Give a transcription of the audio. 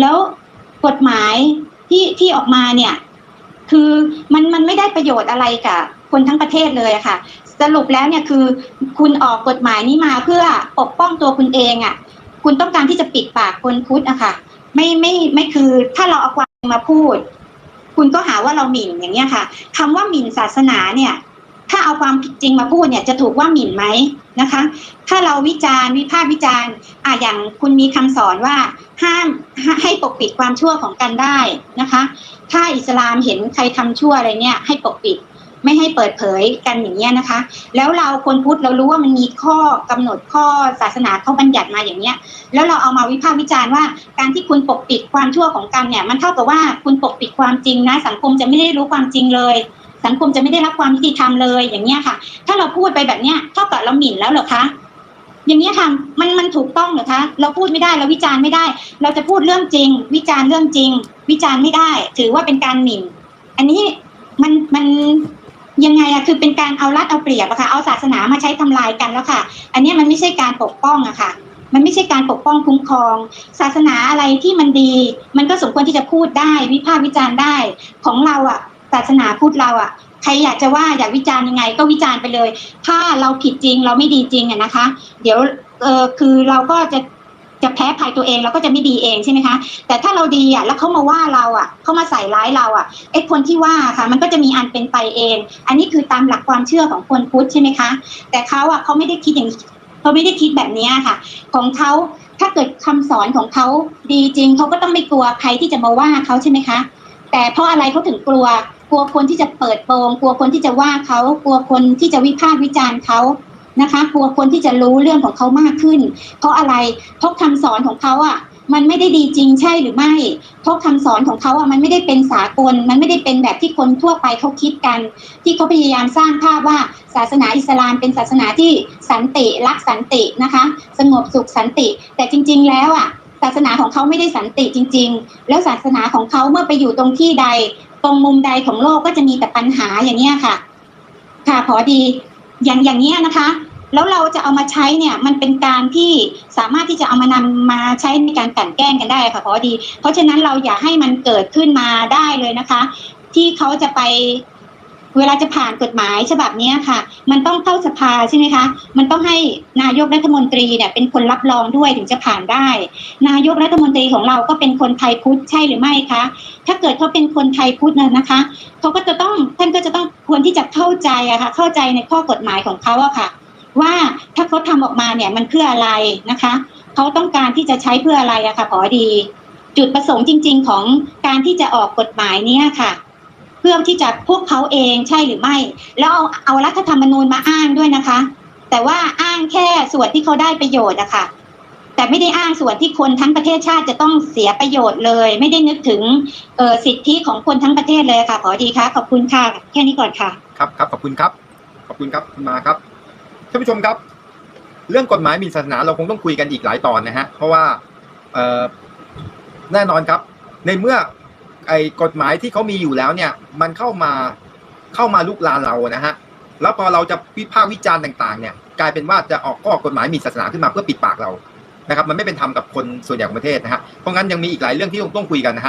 แล้วกฎหมายที่ที่ออกมาเนี่ย คือมันมันไม่ได้ประโยชน์อะไรกับคนทั้งประเทศเลยอะค่ะ สรุปแล้วเนี่ยคือ คุณออกกฎหมายนี้มาเพื่อปกป้องตัวคุณเองอะคุณต้องการที่จะปิดปากคนพุทธอะค่ะ ไม่ไม่ไม่คือถ้าเราเอาความมาพูด คุณก็หาว่าเราหมิ่นอย่างเงี้ยค่ะคำว่าหมิ่นศาสนาเนี่ย ถ้าเอาความจริงมาพูดเนี่ยจะถูกว่าหมิ่นไหมนะคะ ถ้าเราวิจารณ์วิพากษ์วิจารณ์อะอย่างคุณมีคำสอนว่าห้ามให้ปกปิดความชั่วของกันได้นะคะ ถ้าอิสลามเห็นใครทำชั่วอะไรเนี่ย ให้ปกปิดไม่ให้เปิดเผยกันอย่างเงี้ยนะคะ แล้วเราคนพุทธเรารู้ว่ามันมีข้อกำหนดข้อศาสนาเขาบัญญัติมาอย่างเนี้ย แล้วเราเอามาวิพากษ์วิจารณ์ว่า การที่คุณปกปิดความชั่วของกันเนี่ย มันเท่ากับว่าคุณปกปิดความจริงนะ สังคมจะไม่ได้รู้ความจริงเลย สังคมจะไม่ได้รับความยุติธรรมเลยอย่างเงี้ยค่ะ ถ้าเราพูดไปแบบเนี้ยเท่ากับเราหมิ่นแล้วเหรอคะอย่างเงี้ยค่ะมันมันถูกต้องเหรอคะเราพูดไม่ได้เราวิจารณ์ไม่ได้ เราจะพูดเรื่องจริง วิจารณ์เรื่องจริง วิจารณ์ไม่ได้ ถือว่าเป็นการหมิ่น อันนี้มันมันยังไงอะคือเป็นการเอารัดเอาเปรียบอะค่ะเอาศาสนามาใช้ทำลายกันแล้วค่ะ อันนี้มันไม่ใช่การปกป้องอะค่ะ มันไม่ใช่การปกป้องคุ้มครอง ศาสนาอะไรที่มันดี มันก็สมควรที่จะพูดได้ วิพากษ์วิจารณ์ได้ของเราอะ ศาสนาพุทธเราอะใครอยากจะว่าอยากวิจารณ์ยังไง ก็วิจารณ์ไปเลย ถ้าเราผิดจริงเราไม่ดีจริงอะนะคะ เดี๋ยวเออคือเราก็จะจะแพ้ภัยตัวเองเราก็จะไม่ดีเองใช่ไหมคะแต่ถ้าเราดีอะแล้วเขามาว่าเราอะเขามาใส่ร้ายเราอะไอ้คนที่ว่าค่ะ มันก็จะมีอันเป็นไปเอง อันนี้คือตามหลักความเชื่อของคนพุทธใช่ไหมคะ แต่เขาอะเขาไม่ได้คิดอย่างเขาไม่ได้คิดแบบนี้ค่ะ ของเขาถ้าเกิดคำสอนของเขาดีจริงเขาก็ต้องไม่กลัวใครที่จะมาว่าเขาใช่ไหมคะ แต่เพราะอะไรเขาถึงกลัว กลัวคนที่จะเปิดโปงกลัวคนที่จะว่าเขากลัวคนที่จะวิพากษ์วิจารณ์เขานะคะกลัวคนที่จะรู้เรื่องของเขามากขึ้น เพราะอะไรเพราะคำสอนของเขาอะมันไม่ได้ดีจริงใช่หรือไม่เพราะคำสอนของเขาอะมันไม่ได้เป็นสากล มันไม่ได้เป็นแบบที่คนทั่วไปเขาคิดกัน ที่เขาพยายามสร้างภาพว่าศาสนาอิสลามเป็นศาสนาที่สันติรักสันตินะคะ สงบสุขสันติ แต่จริง ๆ แล้วอะศาสนาของเขาไม่ได้สันติจริง ๆ แล้วศาสนาของเขาเมื่อไปอยู่ตรงที่ใด ตรงมุมใดของโลกก็จะมีแต่ปัญหาอย่างเนี้ยค่ะ ค่ะพอดีอย่างอย่างเนี้ยนะคะ แล้วเราจะเอามาใช้เนี่ย มันเป็นการที่สามารถที่จะเอามานำมาใช้ในการกลั่นแกล้งกันได้ค่ะพอดี เพราะฉะนั้นเราอย่าให้มันเกิดขึ้นมาได้เลยนะคะ ที่เขาจะไป เวลาจะผ่านกฎหมายฉบับนี้ค่ะ มันต้องเข้าสภาใช่ไหมคะ มันต้องให้นายกรัฐมนตรีเนี่ยเป็นคนรับรองด้วยถึงจะผ่านได้ นายกรัฐมนตรีของเราก็เป็นคนไทยพุทธใช่หรือไม่คะ ถ้าเกิดเขาเป็นคนไทยพุทธนะนะคะเขาก็จะต้องท่านก็จะต้องควรที่จะเข้าใจอะค่ะเข้าใจในข้อกฎหมายของเขาอะค่ะ ว่าถ้าเขาทำออกมาเนี่ยมันเพื่ออะไรนะคะเขาต้องการที่จะใช้เพื่ออะไรอะค่ะพอดี จุดประสงค์จริง ๆ ของการที่จะออกกฎหมายเนี้ยค่ะ เพื่อที่จะพวกเขาเองใช่หรือไม่ แล้วเอาเอารัฐธรรมนูญมาอ้างด้วยนะคะ แต่ว่าอ้างแค่ส่วนที่เขาได้ประโยชน์อะค่ะแต่ไม่ได้อ้างส่วนที่คนทั้งประเทศชาติจะต้องเสียประโยชน์เลย ไม่ได้นึกถึงออสิทธิของคนทั้งประเทศเลยค่ะพอดีค่ะขอบคุณค่ะแค่นี้ก่อนค่ะ ครับครับขอบคุณครับขอบคุณครับมาครับท่านผู้ชมครับ เรื่องกฎหมายมินศาสนาเราคงต้องคุยกันอีกหลายตอนนะฮะเพราะว่าแน่นอนครับ ในเมื่อ ไอ้กฎหมายที่เขามีอยู่แล้วเนี่ยมันเข้ามาเข้ามาลุกลานเรานะฮะแล้วพอเราจะวิพากษ์วิจารณ์ต่างๆเนี่ยกลายเป็นว่าจะออกข้อกฎหมายมีศาสนาขึ้นมาเพื่อปิดปากเรานะครับมันไม่เป็นธรรมกับคนส่วนใหญ่ของประเทศนะฮะเพราะงั้นยังมีอีกหลายเรื่องที่ต้องต้องคุยกันนะฮะ